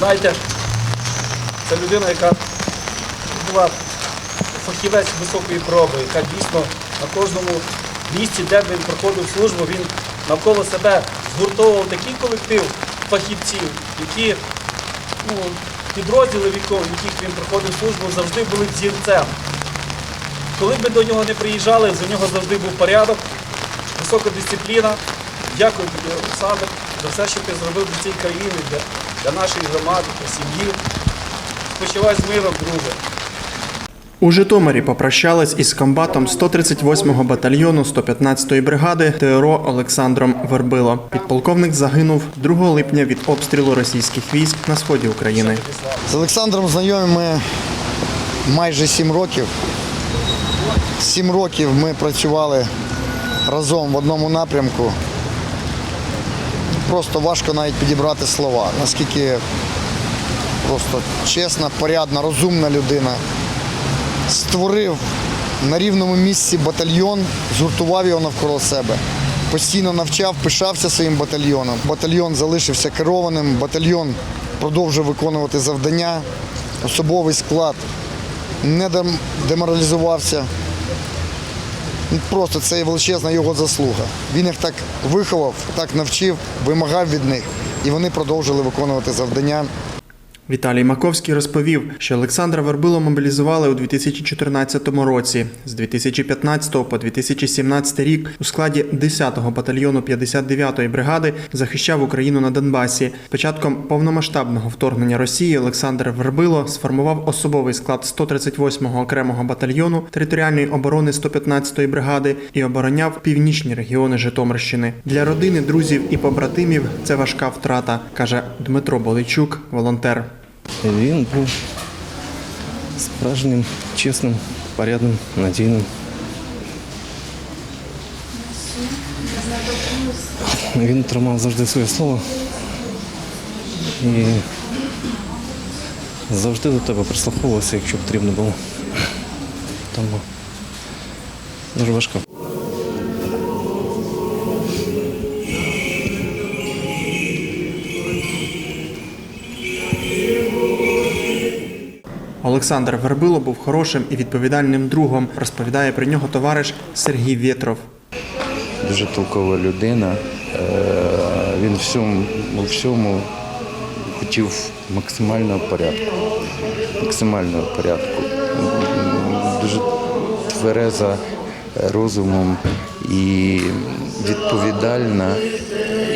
Знаєте, це людина, яка була фахівець високої проби, яка дійсно на кожному місці, де б він проходив службу, він навколо себе згуртовував такий колектив фахівців, які ну, підрозділи, в яких він проходив службу, завжди були взірцем. Коли б до нього не приїжджали, за нього завжди був порядок, висока дисципліна. Дякую тобі, Олександр, за все, що ти зробив для цієї країни, для, нашої громади, для сім'ї. Спочивай з миром, друже. У Житомирі попрощались із комбатом 138-го батальйону 115-ї бригади ТРО Олександром Вербило. Підполковник загинув 2 липня від обстрілу російських військ на сході України. З Олександром знайомі ми майже сім років. Сім років ми працювали разом в одному напрямку. Просто важко навіть підібрати слова. Наскільки просто чесна, порядна, розумна людина. Створив на рівному місці батальйон, згуртував його навколо себе. Постійно навчав, пишався своїм батальйоном. Батальйон залишився керованим, батальйон продовжує виконувати завдання, особовий склад не деморалізувався. Просто це величезна його заслуга. Він їх так виховав, так навчив, вимагав від них, і вони продовжили виконувати завдання. Віталій Маковський розповів, що Олександра Вербило мобілізували у 2014 році. З 2015 по 2017 рік у складі 10-го батальйону 59-ї бригади захищав Україну на Донбасі. Початком повномасштабного вторгнення Росії Олександр Вербило сформував особовий склад 138-го окремого батальйону територіальної оборони 115-ї бригади і обороняв північні регіони Житомирщини. Для родини, друзів і побратимів це важка втрата, каже Дмитро Боличук, волонтер. Він був справжнім, чесним, порядним, надійним. Він тримав завжди своє слово і завжди до тебе прислуховувався, якщо потрібно було. Тому дуже важко. Олександр Вербило був хорошим і відповідальним другом, розповідає про нього товариш Сергій Вєтров. дуже толкова людина. Е, Він всьому, всьому хотів максимального порядку. Максимального порядку. Дуже твереза розумом і відповідальна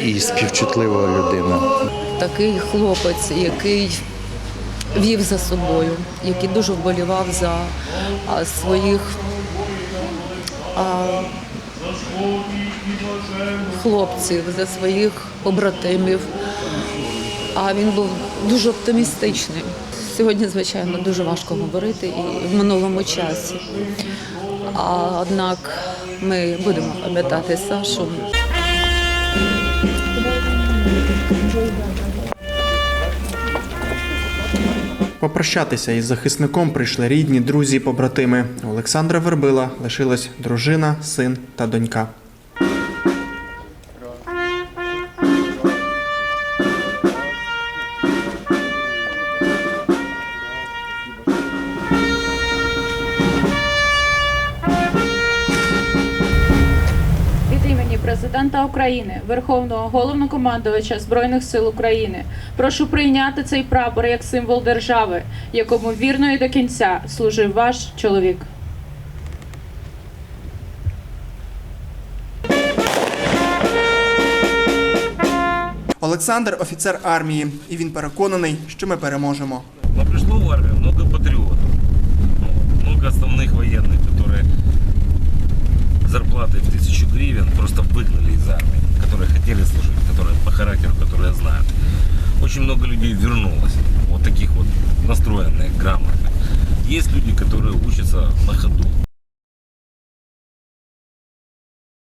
і співчутлива людина. такий хлопець, який вів за собою, який дуже вболівав за а, своїх а, хлопців, за своїх побратимів. А він був дуже оптимістичним. Сьогодні, звичайно, дуже важко говорити і в минулому часі. А, однак ми будемо пам'ятати Сашу. Попрощатися із захисником прийшли рідні, друзі, побратими. У Олександра Вербила лишилась дружина, син та донька. президента України, Верховного головнокомандувача Збройних сил України, прошу прийняти цей прапор як символ держави, якому вірно і до кінця служив ваш чоловік. Олександр офіцер армії, і він переконаний, що ми переможемо. Но пришло в армию много патриотов, Ну, много основных военных, которые Зарплатой в тысячу гривен просто выгнали из армии, которые хотели служить, которые по характеру, которые знают. Очень много людей вернулось, вот таких вот настроенных, грамотных. Есть люди, которые учатся на ходу.